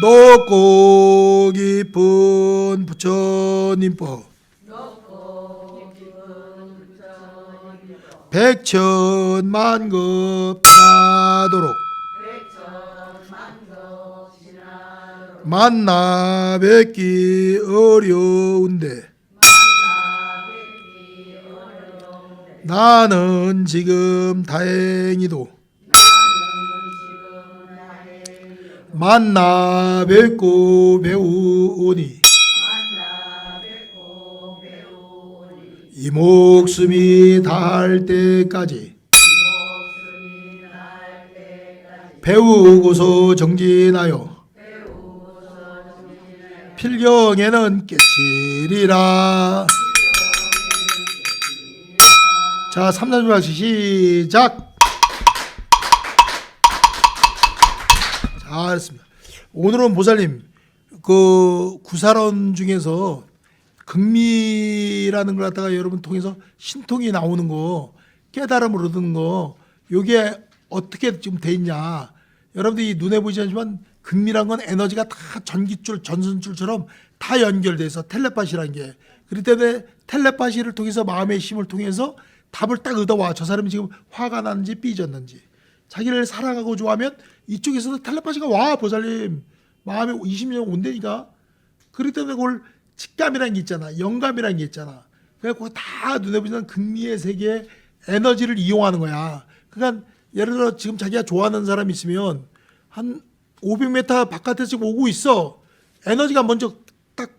높고 깊은 부처님법. 백천만급 나도록. 만나 뵙기 어려운데. 나는 지금 다행히도 만나 뵙고 배우오니. 이 목숨이 닿을 때까지. 배우고서 정진하여 필경에는 깨치리라. 자 3, 4, 6, 시작 잘했습니다. 오늘은 보살님 그 구사론 중에서 극미라는 걸 갖다가 여러분 통해서 신통이 나오는 거 깨달음을 얻는 거 요게 어떻게 지금 돼 있냐. 여러분들이 눈에 보이지 않지만 극미란 건 에너지가 다 전기줄 전선줄처럼 다 연결돼서 텔레파시라는 게. 그렇기 때문에 텔레파시를 통해서 마음의 힘을 통해서 답을 딱 얻어와. 저 사람이 지금 화가 났는지 삐졌는지. 자기를 사랑하고 좋아하면 이쪽에서도 텔레파시가 와 보살님 마음에 20년 온다니까 그렇기 때문에 그걸 직감이라는 게 있잖아. 영감이라는 게 있잖아. 그래서 다 눈에 보이는 극미의 세계의 에너지를 이용하는 거야. 그러니까 예를 들어 지금 자기가 좋아하는 사람이 있으면 한 500m 바깥에서 지금 오고 있어. 에너지가 먼저 딱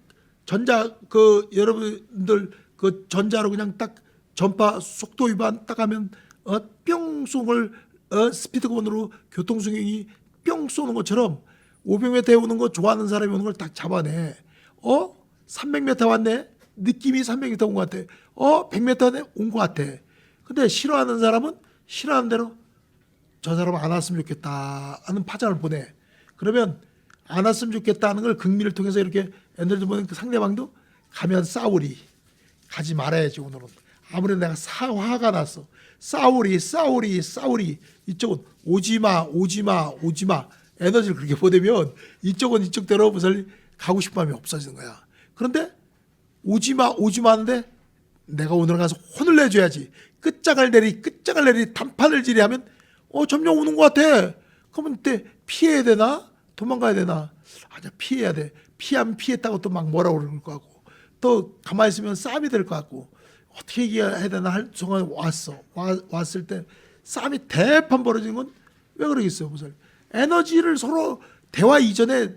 전자 그 여러분들 그 전자로 그냥 딱 전파 속도 위반 딱 하면 어뿅 쏘걸 어 스피드건으로 교통수행이 뿅 쏘는 것처럼 500m에 오는 거 좋아하는 사람이 오는 걸 딱 잡아내. 어? 300m 왔네. 느낌이 300m 온 것 같아. 어? 100m 온 것 같아. 근데 싫어하는 사람은 싫어하는 대로 저 사람 안 왔으면 좋겠다 하는 파장을 보내. 그러면 안 왔으면 좋겠다 하는 걸 극미를 통해서 이렇게 애들도 보는 그 상대방도 가면 싸우리. 가지 말아야지 오늘은. 아무래도 내가 사, 화가 났어. 싸우리, 싸우리, 싸우리. 이쪽은 오지마, 오지마, 오지마. 에너지를 그렇게 보내면 이쪽은 이쪽대로 무슨 가고 싶은 마음이 없어지는 거야. 그런데 오지마, 오지마 하는데 내가 오늘 가서 혼을 내줘야지. 끝장을 내리, 끝장을 내리, 단판을 지리 하면 어, 점점 오는 것 같아. 그러면 그때 피해야 되나? 도망가야 되나? 아니야, 피해야 돼. 피하면 피했다고 또 막 뭐라고 그럴 것 같고. 또 가만히 있으면 싸움이 될 것 같고. 어떻게 얘기해야 되나 할 순간 왔어. 와, 왔을 때 싸움이 대판 벌어지는 건 왜 그러겠어요, 무슨. 에너지를 서로 대화 이전에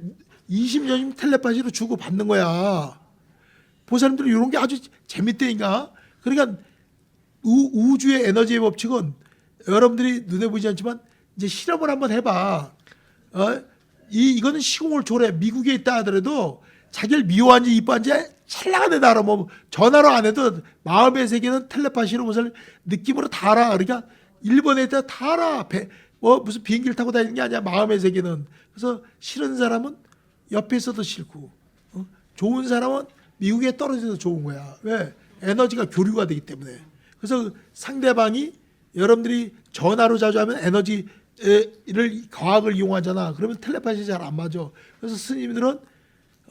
20년이면 텔레파시로 주고 받는 거야. 보사님들은 이런 게 아주 재밌다니까. 그러니까 우, 우주의 에너지의 법칙은 여러분들이 눈에 보이지 않지만 이제 실험을 한번 해봐. 어? 이 이거는 시공을 초래 미국에 있다 하더라도 자기를 미워한지 이뻐한지 찰나가 내 알아. 뭐 전화로 안 해도 마음의 세계는 텔레파시로 무슨 느낌으로 다 알아. 그러니까 일본에 있다 다 알아. 배, 뭐 무슨 비행기를 타고 다니는 게 아니야. 마음의 세계는. 그래서 싫은 사람은 옆에 있어도 싫고 어? 좋은 사람은 미국에 떨어져서 좋은 거야. 왜? 에너지가 교류가 되기 때문에. 그래서 상대방이 여러분들이 전화로 자주 하면 에너지를 과학을 이용하잖아. 그러면 텔레파시 잘 안 맞아. 그래서 스님들은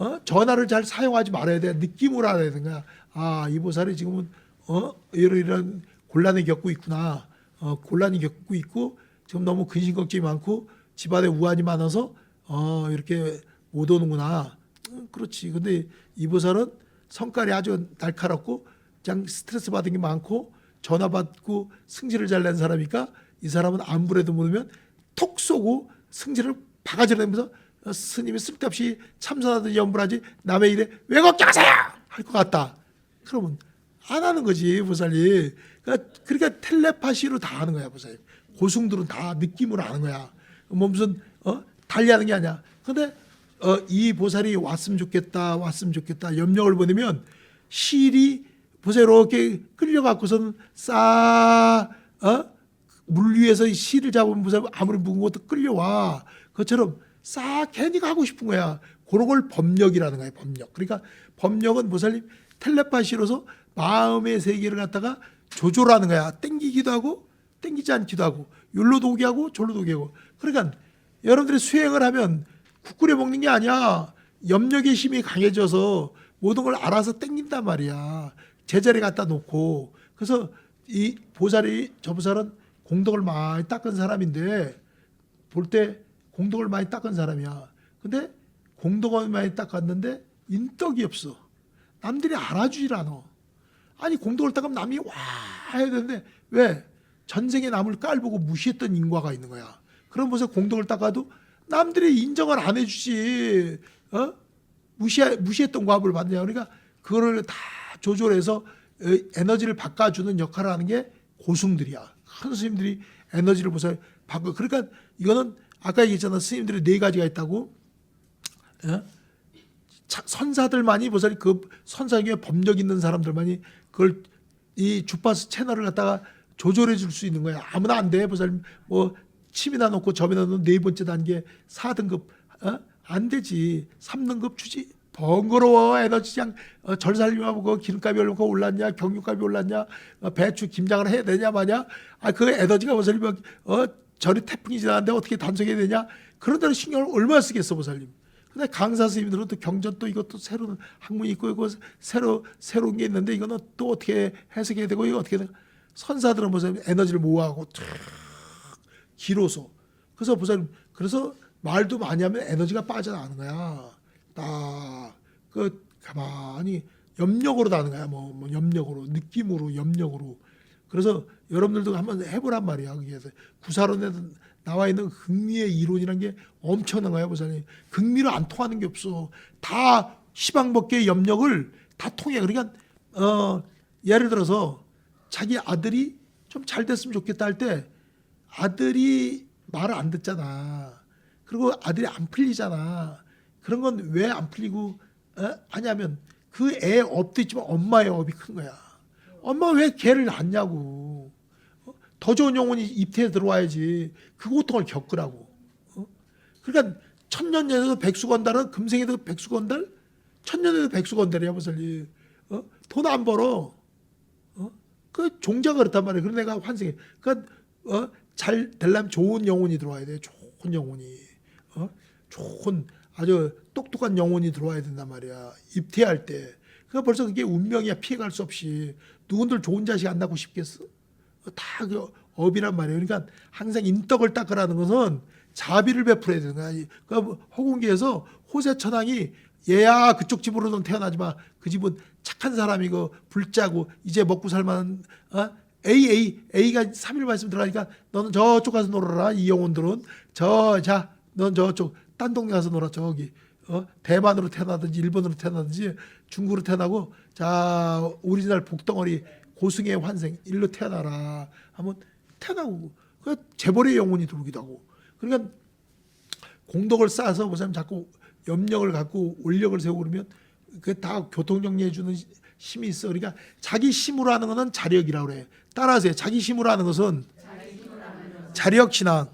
어? 전화를 잘 사용하지 말아야 돼. 느낌으로 알아야 되는 거야. 아, 이 보살이 지금은 어? 이런 이런 곤란을 겪고 있구나. 어, 곤란이 겪고 있고 지금 너무 근심 걱정이 많고 집안에 우환이 많아서 어, 이렇게 못 오는구나. 음, 그렇지. 근데 이 보살은 성깔이 아주 날카롭고 그냥 스트레스 받은 게 많고 전화 받고 승질을 잘 낸 사람이니까 이 사람은 아무래도 모르면 톡 쏘고 승질을 바가지로 내면서 어, 스님이 쓸데없이 참선하든지 연불하지 남의 일에 왜 걱정하세요 할 것 같다. 그러면 안 하는 거지 보살이. 그러니까, 그러니까 텔레파시로 다 하는 거야 보살. 고승들은 다 느낌으로 하는 거야. 뭐 무슨 어 달리하는 게 아니야. 근데 어, 이 보살이 왔으면 좋겠다, 왔으면 좋겠다 염려를 보내면 실이 보세요 이렇게 끌려갖고서는 싸 어? 물 위에서 이 실을 잡으면 보세요 아무리 무거운 것도 끌려와 그것처럼 싹 괜히 가고 싶은 거야 그런 걸 법력이라는 거야 법력 그러니까 법력은 보살님 텔레파시로서 마음의 세계를 갖다가 조절하는 거야 땡기기도 하고 땡기지 않기도 하고 요로도 오게 하고 졸로도 오게 하고 그러니까 여러분들이 수행을 하면 국 끓여 먹는 게 아니야. 염력의 힘이 강해져서 모든 걸 알아서 땡긴단 말이야. 제자리 갖다 놓고. 그래서 이 보살이 저 보살은 공덕을 많이 닦은 사람인데 볼때 공덕을 많이 닦은 사람이야. 근데 공덕을 많이 닦았는데 인덕이 없어. 남들이 알아주질 않아. 아니 공덕을 닦으면 남이 와 해야 되는데 왜 전생에 남을 깔보고 무시했던 인과가 있는 거야. 그런 곳에 공덕을 닦아도 남들이 인정을 안 해주지. 어? 무시 무시했던 과업을 받느냐. 그러니까 그거를 다 조절해서 어, 에너지를 바꿔주는 역할을 하는 게 고승들이야. 큰 스님들이 에너지를 보서 바꿔. 그러니까 이거는 아까 얘기했잖아. 스님들이 네 가지가 있다고. 어? 차- 선사들만이 보살이 그 선사 중에 법력 있는 사람들만이 그걸 이 주파수 채널을 갖다가 조절해 줄 수 있는 거야. 아무나 안 돼. 보살 뭐 침이나 놓고 점이나 놓고 네 번째 단계 4등급 어? 안 되지. 3등급 주지. 번거로워 에너지 그냥 어, 절살림하고 그 기름값이 얼마나 올랐냐 경유값이 올랐냐 어, 배추 김장을 해야 되냐 마냐 아 그 에너지가 보살님 어 절이 태풍이 지나는데 어떻게 단속해야 되냐? 그런 데는 신경을 얼마나 쓰겠어 보살님? 근데 강사 스님들은 또 경전 또 이것도 새로운 학문이 있고 이거 새로 새로운 게 있는데 이거는 또 어떻게 해석해야 되고 이거 어떻게 돼 선사들은 무슨 에너지를 모아하고 쫙 길어서 그래서 보살님 그래서 말도 많이 하면 에너지가 빠져나가는 거야. 딱 그 가만히 염력으로 나는 거야. 뭐, 뭐 염력으로 느낌으로 염력으로 그래서 여러분들도 한번 해보란 말이야 거기에서. 구사론에 나와 있는 극미의 이론이란 게 엄청난 거야 보살님. 극미로 안 통하는 게 없어. 다 시방법계의 염력을 다 통해. 그러니까 어 예를 들어서 자기 아들이 좀 잘 됐으면 좋겠다 할 때 아들이 말을 안 듣잖아. 그리고 아들이 안 풀리잖아. 그런 건 왜 안 풀리고 어? 하냐면 그 애 업도 있지만 엄마의 업이 큰 거야. 엄마 왜 걔를 낳냐고. 어? 더 좋은 영혼이 입태에 들어와야지. 그 고통을 겪으라고. 어? 그러니까 천년에도 백수건달은 금생에도 백수건달, 천년에도 백수건달이야 보살님. 어? 돈안 벌어. 어? 그 종자가 그렇단 말이야. 그래서 내가 환생해. 그러니까 어? 잘 되려면 좋은 영혼이 들어와야 돼. 좋은 영혼이. 어? 좋은 아주 똑똑한 영혼이 들어와야 된단 말이야. 입퇴할 때. 그러니까 벌써 그게 운명이야. 피해갈 수 없이. 누군들 좋은 자식 안 낳고 싶겠어? 다 그 업이란 말이에요. 그러니까 항상 인덕을 닦으라는 것은 자비를 베풀어야 거야. 그러니까 허공기에서 호세 천왕이 얘야 그쪽 집으로는 태어나지 마. 그 집은 착한 사람이고 불자고 이제 먹고 살만한 어? A A A가 3일 말씀 들어가니까 너는 저쪽 가서 놀아라. 이 영혼들은 저 자 넌 저쪽 딴 동네 가서 놀아 저기 어? 대만으로 태어나든지 일본으로 태어나든지 중국으로 태어나고 자 오리지널 복덩어리 고승의 환생 일로 태어나라. 하면 태어나고 그 재벌의 영혼이 들어오기도 하고. 그러니까 공덕을 쌓아서 보사님 자꾸 염력을 갖고 올력을 세우고 그러면 그게 다 교통 정리해 주는 힘이 있어. 그러니까 자기 힘으로 하는 거는 자력이라고 그래. 따라하세요. 자기 힘으로 하는 것은 자력 신앙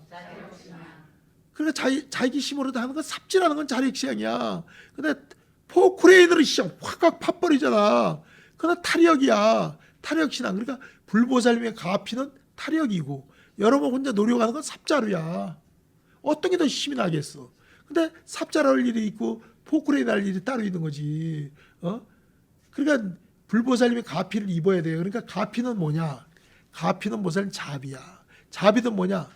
그러니까 자기, 자기 힘으로 하는 건 삽질하는 건 자력 시향이야. 근데 포크레인으로 시장 확확 파버리잖아. 그건 타력이야. 타력 신앙. 그러니까 불보살님의 가피는 타력이고 여러분 혼자 노력하는 건 삽자루야. 어떤 게 더 힘이 나겠어. 근데 삽자루 할 일이 있고 포크레인 할 일이 따로 있는 거지. 어? 그러니까 불보살님의 가피를 입어야 돼요. 그러니까 가피는 뭐냐? 가피는 보살님 자비야. 자비는 뭐냐?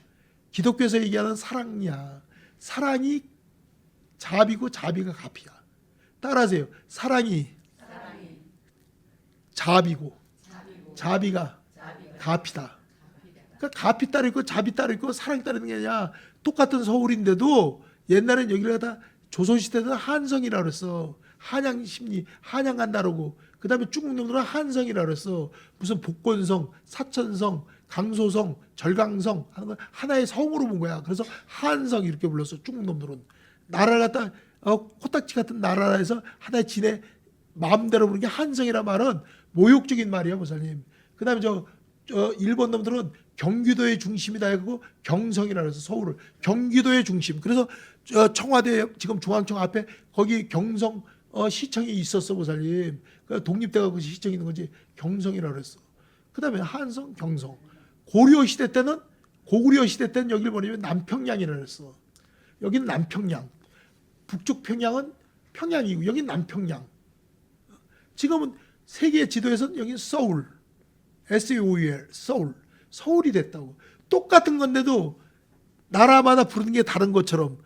기독교에서 얘기하는 사랑이야. 사랑이 자비고 자비가 가피야. 따라하세요. 사랑이, 자비고, 자비가 가피다. 그러니까 가피 따로 있고 자비 따로 있고 사랑이 따르는 게 아니라 똑같은 서울인데도 옛날엔 여기를 갖다 조선시대는 한성이라 그랬어. 한양 심리, 한양 간 다르고 그 다음에 중국 놈들은 한성이라 그랬어. 무슨 복권성, 사천성, 강소성, 절강성 하는 걸 하나의 성으로 본 거야. 그래서 한성 이렇게 불렀어. 중국 놈들은 나라를 갖다 어, 코딱지 같은 나라에서 하나의 진의 마음대로 부르는 게 한성이란 말은 모욕적인 말이야, 보살님. 그다음에 저, 저 일본 놈들은 경기도의 중심이다 해고 경성이라 그래서 서울을 경기도의 중심. 그래서 저 청와대 지금 중앙청 앞에 거기 경성 어, 시청이 있었어, 보살님. 그 독립대가 그 시청이 있는 거지 경성이라 그랬어. 그다음에 한성, 경성. 고려 시대 때는 고구려 시대 때는 여기를 보내면 남평양이라 그랬어. 여기는 남평양. 북쪽 평양은 평양이고 여기 남평양. 지금은 세계 지도에서는 여기 서울, S-O-U-L, 서울, 서울이 됐다고. 똑같은 건데도 나라마다 부르는 게 다른 것처럼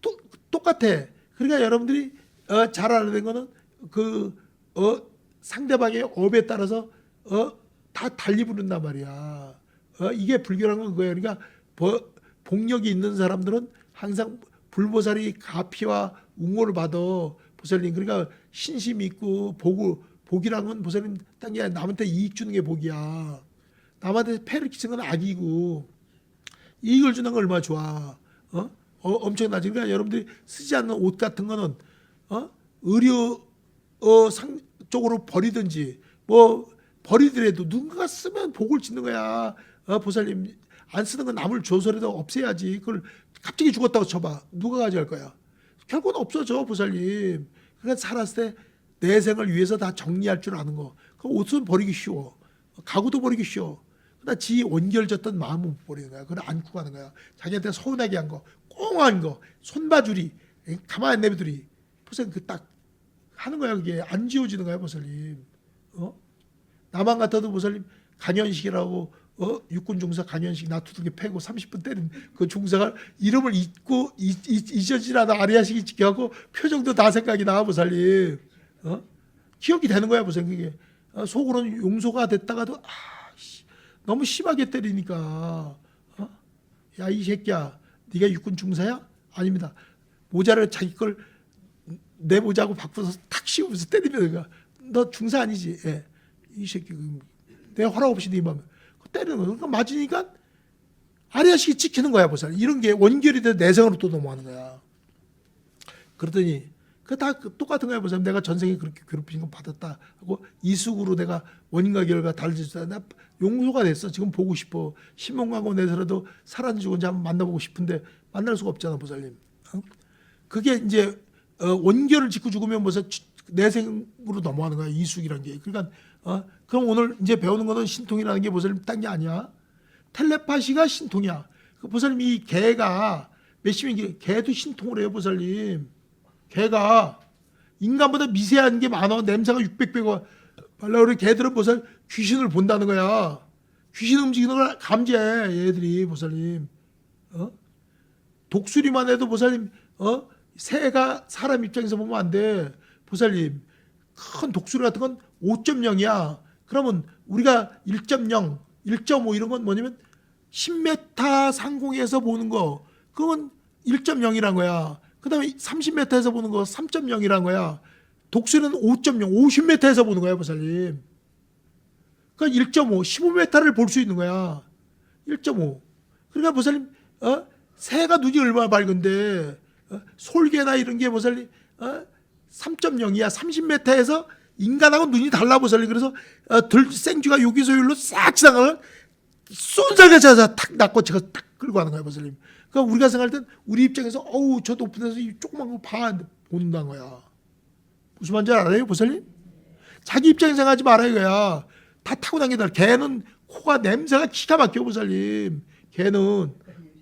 또, 똑같아. 그러니까 여러분들이 어, 잘 되는 거는 그 어, 상대방의 업에 따라서 어, 다 달리 부른단 말이야. 어, 이게 불교라는 건 그거예요. 그러니까 버- 복력이 있는 사람들은 항상 불보살이 가피와 웅호를 받아 보살님. 그러니까 신심이 있고 복을 복이라는 건 보살님 딴게 아니라 남한테 이익 주는 게 복이야. 남한테 폐를 끼치는 건 악이고 이익을 주는 건 얼마나 좋아. 어? 어 엄청나지. 그러니까 여러분들이 쓰지 않는 옷 같은 거는 어? 의료 어, 상 쪽으로 버리든지 뭐 버리더라도 누군가 쓰면 복을 짓는 거야. 어, 보살님 안 쓰는 건 남을 줘서라도 없애야지. 그걸 갑자기 죽었다고 쳐봐. 누가 가져갈 거야? 결국은 없어져 보살님. 그러니까 살았을 때 내 생을 위해서 다 정리할 줄 아는 거. 그 옷은 버리기 쉬워. 가구도 버리기 쉬워. 그러나 지 원결졌던 마음은 못 버리는 거야. 그걸 안고 가는 거야. 자기한테 서운하게 한 거, 꽁한 거, 손바주리, 가만히 안 내비두리. 보살님 그딱 하는 거야. 그게 안 지워지는 거야, 보살님. 어? 나만 같아도 보살님 간현식이라고 어? 육군 중사 간현식 나 두들겨 패고 30분 때린 그 중사가 이름을 잊고 잊, 잊, 잊어지라다 아리아식이 지켜갖고 표정도 다 생각이 나 보살님. 어? 기억이 되는 거야 보살님 어, 속으로는 용서가 됐다가도 아 씨, 너무 심하게 때리니까. 어? 야이 새끼야. 네가 육군 중사야? 아닙니다. 모자를 자기 걸 내 모자하고 바꿔서 탁 씌우면서 때리면 너 중사 아니지? 예. 이 새끼 그 내가 허락 없이 네 맘에 때리는 거야. 그러니까 맞으니까 아리아식이 찍히는 거야 보살. 이런 게 원결이 돼 내생으로 또 넘어가는 거야. 그러더니 그 다 똑같은 거야 보살. 내가 전생에 그렇게 괴롭힌 거 받았다 하고 이숙으로 내가 원인과 결과 달라졌다. 나 용서가 됐어. 지금 보고 싶어. 신문 광고 내서라도 살았는지 죽은지 한번 만나보고 싶은데 만날 수가 없잖아 보살님. 어? 그게 이제 어, 원결을 짓고 죽으면 무슨 내생으로 넘어가는 거야 이숙이라는 게. 그러니까 어, 그럼 오늘 이제 배우는 거는 신통이라는 게 보살님 딴 게 아니야. 텔레파시가 신통이야. 그 보살님 이 개가 몇십인 게 개도 신통을 해요 보살님. 개가 인간보다 미세한 게 많아. 냄새가 600배가 발라 그래 개들은 보살 귀신을 본다는 거야. 귀신 움직이는 걸 감지해 얘들이 보살님. 어? 독수리만 해도 보살님 어 새가 사람 입장에서 보면 안 돼. 보살님 큰 독수리 같은 건 5.0이야. 그러면 우리가 1.0, 1.5 이런 건 뭐냐면 10m 상공에서 보는 거 그건 1.0이란 거야. 그다음에 30m에서 보는 거 3.0이란 거야. 독수리는 5.0, 50m에서 보는 거야, 보살님. 그러니까 1.5, 15m를 볼 수 있는 거야. 1.5. 그러니까 보살님, 어? 새가 눈이 얼마나 밝은데, 어? 솔개나 이런 게 보살님, 어? 3.0이야. 30m에서 인간하고 눈이 달라 보살님. 그래서 어, 들 생쥐가 여기로 싹 지나가면 쏜살같이 찾아 탁 낚고 제가 탁 끌고 가는 거야, 보살님. 그러니까 우리가 생각할 땐 우리 입장에서 어우 저 높은 데서 이 조그만 거 봐 본다는 거야. 무슨 말인지 알아요, 보살님? 자기 입장에서 생각하지 말아요, 이거야. 다 타고난 게다. 개는 코가 냄새가 기가 막혀, 보살님. 개는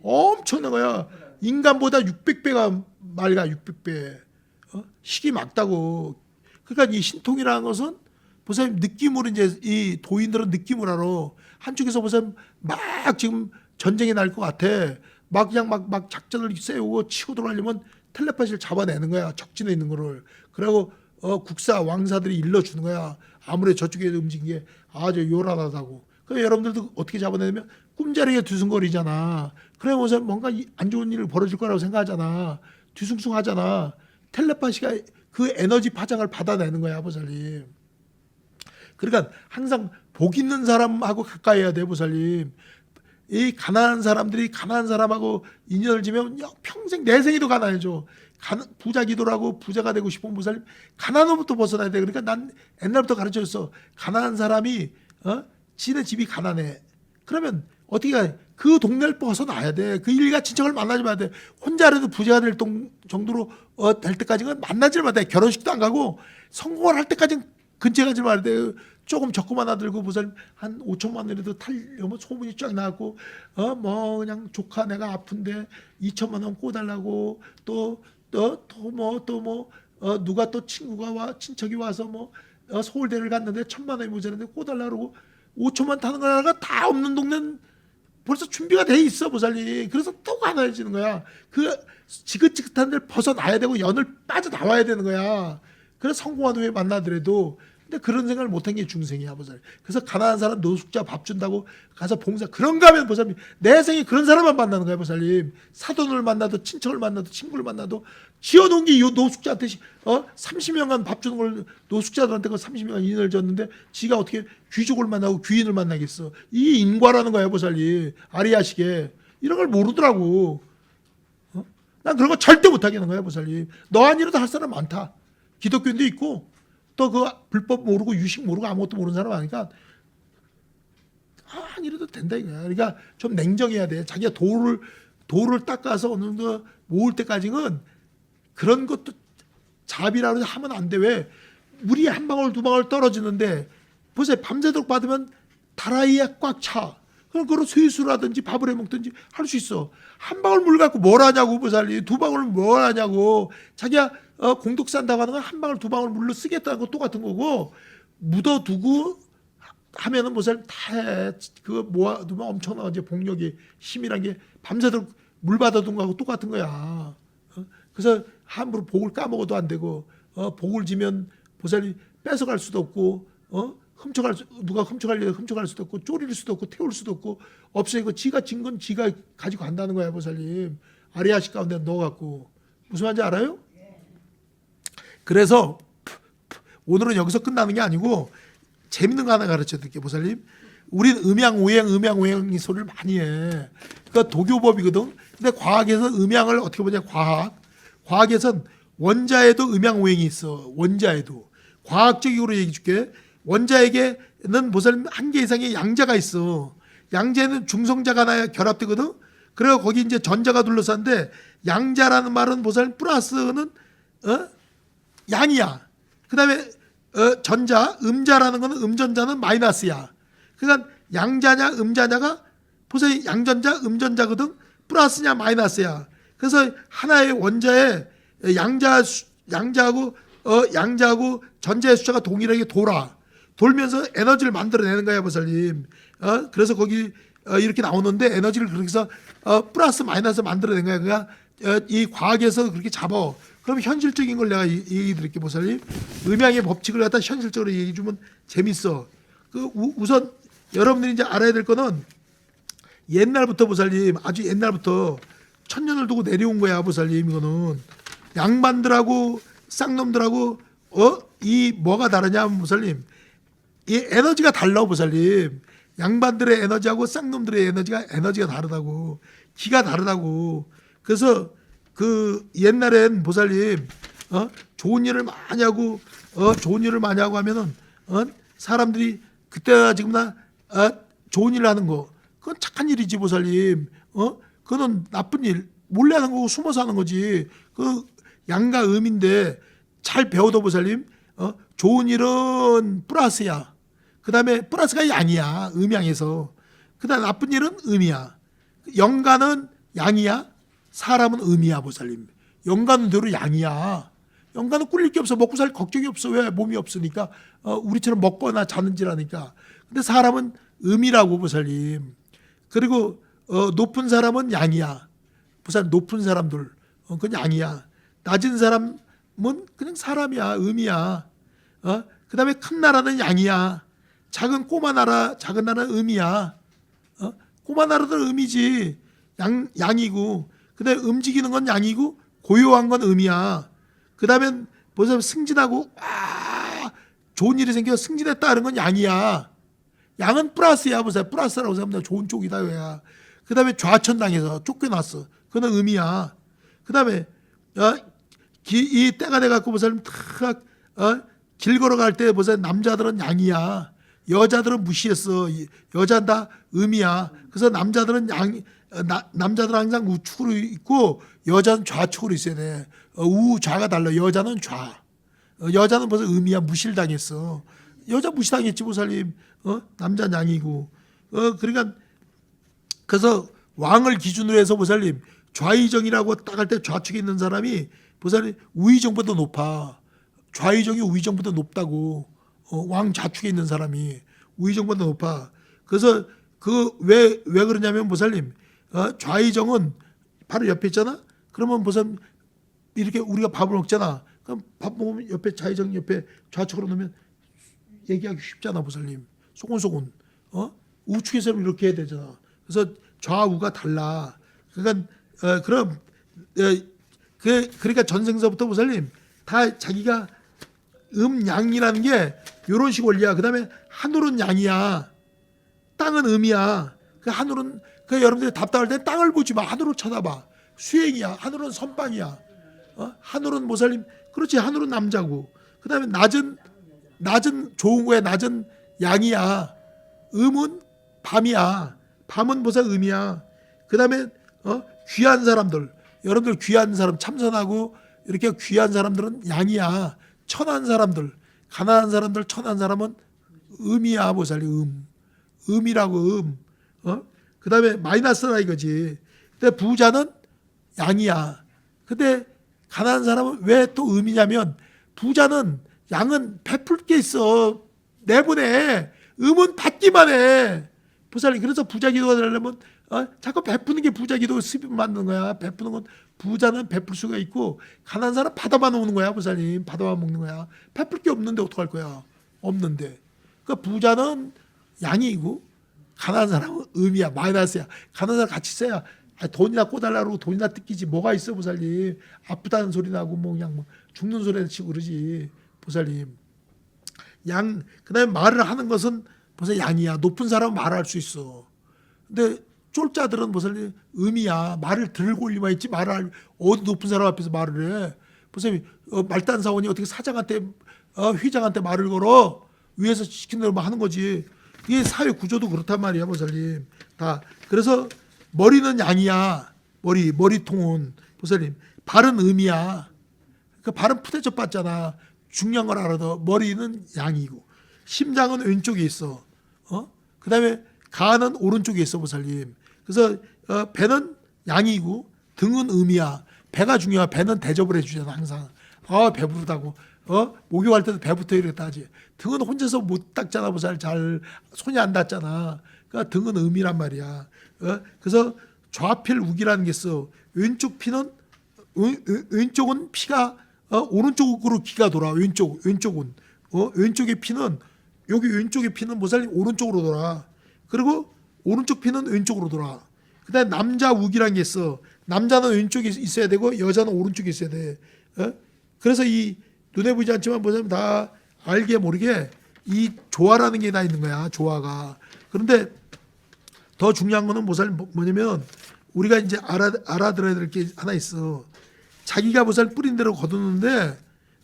엄청난 거야. 인간보다 600배가 맑아, 600배. 어? 식이 막다고. 그러니까 이 신통이라는 것은 보살님 느낌으로 이제 이 도인들은 느낌을 알아. 한쪽에서 보살님 막 지금 전쟁이 날 것 같아. 막 그냥 막, 막 작전을 세우고 치고 들어가려면 텔레파시를 잡아내는 거야. 적진에 있는 거를. 그리고 어, 국사 왕사들이 일러주는 거야. 아무래도 저쪽에 움직인 게 아주 요란하다고. 그 여러분들도 어떻게 잡아내냐면 꿈자리에 두승거리잖아. 그러면서 뭔가 이- 안 좋은 일을 벌어질 거라고 생각하잖아. 뒤숭숭하잖아. 텔레파시가 그 에너지 파장을 받아내는 거야, 보살님. 그러니까 항상 복 있는 사람하고 가까이 해야 돼, 보살님. 이 가난한 사람들이 가난한 사람하고 인연을 지면 야, 평생 내 생에도 가난해져. 가난- 부자 기도라고 부자가 되고 싶은 보살님 가난으로부터 벗어나야 돼. 그러니까 난 옛날부터 가르쳐줬어. 가난한 사람이 어? 지네 집이 가난해. 그러면 어떻게 해? 그 동네를 벗어나야 돼. 그 일가 친척을 만나지 마야 돼. 혼자라도 부자가 될 동- 정도로 어, 될 때까지는 만나지 마야 돼. 결혼식도 안 가고 성공을 할 때까지는 근처에 가지 말아야 돼. 조금 적금 하나 들고 보살 한 5천만 원이라도 탈려면 소문이 쫙 나고 어 뭐 그냥 조카 내가 아픈데 2천만 원 꿔달라고 또 또 또 뭐 또 뭐 어, 누가 또 친구가 와 친척이 와서 뭐 어, 서울대를 갔는데 천만 원이 모자는데 꿔달라 그러고 5천만 타는 거라가 다 없는 동네는 벌써 준비가 돼 있어 보살님. 그래서 또 가난해지는 거야. 그 지긋지긋한 데를 벗어나야 되고 연을 빠져 나와야 되는 거야. 그래서 성공한 후에 만나더라도 근데 그런 생각을 못한 게 중생이야 보살님. 그래서 가난한 사람 노숙자 밥 준다고 가서 봉사 그런가 하면 보살님 내 생에 그런 사람만 만나는 거야 보살님. 사돈을 만나도 친척을 만나도 친구를 만나도 지어 놓은 게 이 노숙자한테 시- 어 30명간 밥 주는 걸 노숙자들한테 그 30명간 인을 줬는데 지가 어떻게 귀족을 만나고 귀인을 만나겠어. 이 인과라는 거야 보살님. 아리아식에 이런 걸 모르더라고. 어? 난 그런 거 절대 못하겠는 거야 보살님. 너 아니라도 할 사람 많다. 기독교인도 있고 또 그 불법 모르고 유식 모르고 아무것도 모르는 사람 아니까 아, 아니라도 된다 이거야. 그러니까 좀 냉정해야 돼. 자기가 돌을 돌을 닦아서 어느 정도 모을 때까지는 그런 것도 잡이라고 하면 안 돼. 왜? 물이 한 방울 두 방울 떨어지는데 보세요. 밤새도록 받으면 다라이에 꽉 차. 그럼 그걸 쇠수라든지 밥을 해 먹든지 할 수 있어. 한 방울 물 갖고 뭘 하냐고 보살리. 두 방울 뭘 하냐고. 자기가 어, 공독 산다고 하는 건 한 방울 두 방울 물로 쓰겠다는 거 똑같은 거고 묻어두고 하면은 무슨 다 해. 그거 모아두면 엄청난 이제 복력이 힘이란 게 밤새도록 물 받아둔 거하고 똑같은 거야. 어? 그래서 함부로 복을 까먹어도 안 되고 어, 복을 지면 보살이 뺏어갈 수도 없고 어? 훔쳐갈 수, 누가 훔쳐갈려 훔쳐갈 수도 없고 쪼릴 수도 없고 태울 수도 없고 없애고 지가 진 건 지가 가지고 간다는 거야 보살님 아리아식 가운데 넣어갖고 무슨 말인지 알아요? 그래서 오늘은 여기서 끝나는 게 아니고 재밌는 거 하나 가르쳐 드릴게요, 보살님. 우린 음양 오행, 음양 오행 이 소리를 많이 해. 그러니까 도교법이거든. 근데 과학에서 음양을 어떻게 보냐, 과학. 과학에선 원자에도 음양 오행이 있어. 원자에도. 과학적으로 얘기해 줄게. 원자에게는 보살님 한개 이상의 양자가 있어. 양자에는 중성자가 하나 결합되거든. 그래서 거기 이제 전자가 둘러싼데 양자라는 말은 보살님 플러스는 어? 양이야. 그다음에 어, 전자, 음자라는 거는 음전자는 마이너스야. 그러니까 양자냐 음자냐가 보세요. 양전자, 음전자거든. 플러스냐 마이너스야. 그래서 하나의 원자에 양자 수- 양자하고 어 양자하고 전자의 숫자가 동일하게 돌아. 돌면서 에너지를 만들어내는 거야, 보살님. 어 그래서 거기 어, 이렇게 나오는데 에너지를 그렇게 해서 어, 플러스 마이너스 만들어낸 거야. 그러니까 어, 이 과학에서 그렇게 잡아. 그럼 현실적인 걸 내가 이- 얘기 드릴게 보살님. 음양의 법칙을 갖다 현실적으로 얘기해 주면 재밌어. 그 우, 우선 여러분들이 이제 알아야 될 거는 옛날부터 보살님 아주 옛날부터 천년을 두고 내려온 거야 보살님 이거는 양반들하고 쌍놈들하고 어 이 뭐가 다르냐 보살님 이 에너지가 달라 보살님. 양반들의 에너지하고 쌍놈들의 에너지가 에너지가 다르다고. 기가 다르다고. 그래서 그 옛날엔 보살님 어? 좋은 일을 많이 하고 어? 좋은 일을 많이 하고 하면은 어? 사람들이 그때나 지금나 어? 좋은 일을 하는 거. 그건 착한 일이지 보살님. 어? 그거는 나쁜 일. 몰래 하는 거고 숨어서 하는 거지. 그 양가 음인데 잘 배워도 보살님 어? 좋은 일은 플러스야 그 다음에 플러스가 양이야. 음양에서. 그 다음 나쁜 일은 음이야. 영가는 양이야. 사람은 음이야 보살님. 영가는 대로 양이야. 영가는 꿀릴 게 없어. 먹고 살 걱정이 없어. 왜 몸이 없으니까. 어, 우리처럼 먹거나 자는지라니까. 근데 사람은 음이라고 보살님. 그리고 어, 높은 사람은 양이야. 보살 높은 사람들. 어, 그건 양이야. 낮은 사람은 그냥 사람이야. 음이야. 어? 그 다음에 큰 나라는 양이야 작은 꼬마 나라 작은 나라는 음이야 어? 꼬마 나라들은 음이지 양 양이고 그다음에 움직이는 건 양이고 고요한 건 음이야. 그 다음에 보세요 승진하고 아 좋은 일이 생겨 승진했다 하는 건 양이야. 양은 플러스야 보세요 플러스라고 생각합니다. 좋은 쪽이다 왜야. 그 다음에 좌천당해서 쫓겨났어. 그건 음이야. 그 다음에 어, 기, 이 때가 돼 갖고 보세요 탁 어, 길 걸어갈 때 보세요 남자들은 양이야. 여자들은 무시했어. 이- 여자는 다 음이야. 그래서 남자들은 양, 어, 나, 남자들은 항상 우측으로 있고 여자는 좌측으로 있어야 돼. 어, 우, 좌가 달라. 여자는 좌. 어, 여자는 벌써 음이야. 무실당했어. 여자 무시당했지, 보살님. 어? 남자는 양이고. 어, 그러니까 그래서 왕을 기준으로 해서 보살님 좌의정이라고 딱 할 때 좌측에 있는 사람이 보살이 우의정보다 높아. 좌의정이 우의정보다 높다고. 어, 왕 좌측에 있는 사람이 우의정보다 높아. 그래서 그왜왜 그러냐면 보살님 어, 좌의정은 바로 옆에 있잖아. 그러면 보살 이렇게 우리가 밥을 먹잖아. 그럼 밥 먹으면 옆에 좌의정 옆에 좌측으로 놓으면 얘기하기 쉽잖아 보살님. 소곤소곤. 어? 우측에서 이렇게 해야 되잖아. 그래서 좌우가 달라. 그러니까 어, 그럼 어, 그 그러니까 전생서부터 보살님 다 자기가 음양이라는 게 이런 식 원리야. 그 다음에 하늘은 양이야. 땅은 음이야. 그 하늘은 그 여러분들이 답답할 때 땅을 보지 마. 하늘을 쳐다봐. 수행이야. 하늘은 선방이야. 어? 하늘은 모살님 그렇지. 하늘은 남자고. 그 다음에 낮은 낮은 좋은 거야. 낮은 양이야. 음은 밤이야. 밤은 보살 음이야. 그 다음에 어? 귀한 사람들. 여러분들 귀한 사람 참선하고 이렇게 귀한 사람들은 양이야. 천한 사람들, 가난한 사람들, 천한 사람은 음이야 보살이 음. 음이라고 음. 어? 그다음에 마이너스라 이거지. 근데 부자는 양이야. 근데 가난한 사람은 왜 또 음이냐면 부자는 양은 베풀 게 있어. 내보내. 음은 받기만 해. 부살이 그래서 부자 기도가 되려면 어? 자꾸 베푸는 게 부자 기도 습입 맞는 거야. 베푸는 건 부자는 베풀 수가 있고 가난한 사람 받아만 오는 거야, 부살님. 받아만 먹는 거야. 베풀 게 없는데 어떡할 거야? 없는데. 그러니까 부자는 양이고 가난한 사람은 음이야, 마이너스야. 가난한 사람 같이 써야 아, 돈이나 꿔달라고 돈이나 뜯기지 뭐가 있어, 부살님. 아프다는 소리 나고 뭐 그냥 뭐 죽는 소리 치고 그러지, 부살님. 양 그다음에 말을 하는 것은 벌써 양이야. 높은 사람은 말할 수 있어. 근데 쫄자들은 무슨 의미야. 말을 들고 올리만 있지 말을 할- 어디 높은 사람 앞에서 말을 해. 보세요. 어, 말단 사원이 어떻게 사장한테 어, 회장한테 말을 걸어 위에서 시킨 대로 하는 거지. 이게 사회 구조도 그렇단 말이야, 보살님. 다 그래서 머리는 양이야. 머리 머리통은 보살님. 발은 의미야. 그 발은 푸대접 받잖아. 중요한 걸 알아도 머리는 양이고 심장은 왼쪽에 있어. 어? 그다음에 간은 오른쪽에 있어 보살님. 그래서 어, 배는 양이고 등은 음이야. 배가 중요해. 배는 대접을 해주잖아 항상. 아 배부르다고. 어 목욕할 때도 배부터 하지. 등은 혼자서 못 닦잖아 보살 잘 손이 안 닿잖아. 그러니까 등은 음이란 말이야. 어? 그래서 좌필 우기라는 게 있어. 왼쪽 피는 왼, 왼- 왼쪽은 피가 어, 오른쪽으로 기가 돌아 왼쪽 왼쪽은 어, 왼쪽의 피는 여기 왼쪽의 피는 모살님 오른쪽으로 돌아 그리고 오른쪽 피는 왼쪽으로 돌아 그 다음 에 남자 우기란 게 있어 남자는 왼쪽에 있어야 되고 여자는 오른쪽에 있어야 돼 어? 그래서 이 눈에 보이지 않지만 모살님 다 알게 모르게 이 조화라는 게 다 있는 거야 조화가 그런데 더 중요한 거는 뭐살 뭐냐면 우리가 이제 알아 알아들어야 될 게 하나 있어. 자기가 보살 뿌린 대로 거두는데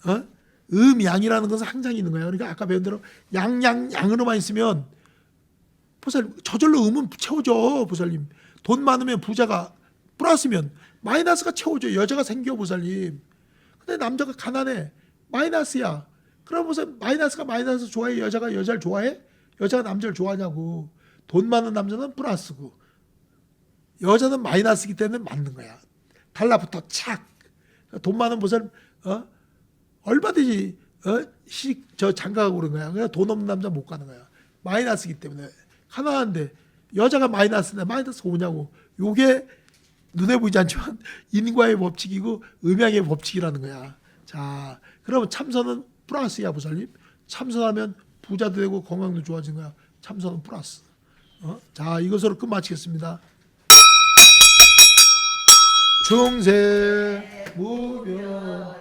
어? 음양이라는 것은 항상 있는 거야. 그러니까 아까 배운 대로 양양 양으로만 있으면 보살 저절로 음은 채워져 보살님. 돈 많으면 부자가 플러스면 마이너스가 채워져 여자가 생겨 보살님. 근데 남자가 가난해 마이너스야. 그럼 무슨 마이너스가 마이너스 좋아해 여자가 여자를 좋아해? 여자가 남자를 좋아하냐고. 돈 많은 남자는 플러스고 여자는 마이너스기 때문에 맞는 거야. 달라붙어 착. 돈 많은 보살 어 얼마든지 어 시 저 장가가고 그런 거야. 그냥 돈 없는 남자 못 가는 거야. 마이너스기 때문에 가난한데 여자가 마이너스인데 마이너스 오냐고. 요게 눈에 보이지 않지만 인과의 법칙이고 음양의 법칙이라는 거야. 자, 그러면 참선은 플러스야 보살님. 참선하면 부자도 되고 건강도 좋아지는 거야. 참선은 플러스. 어? 자, 이것으로 끝마치겠습니다. 중세 무변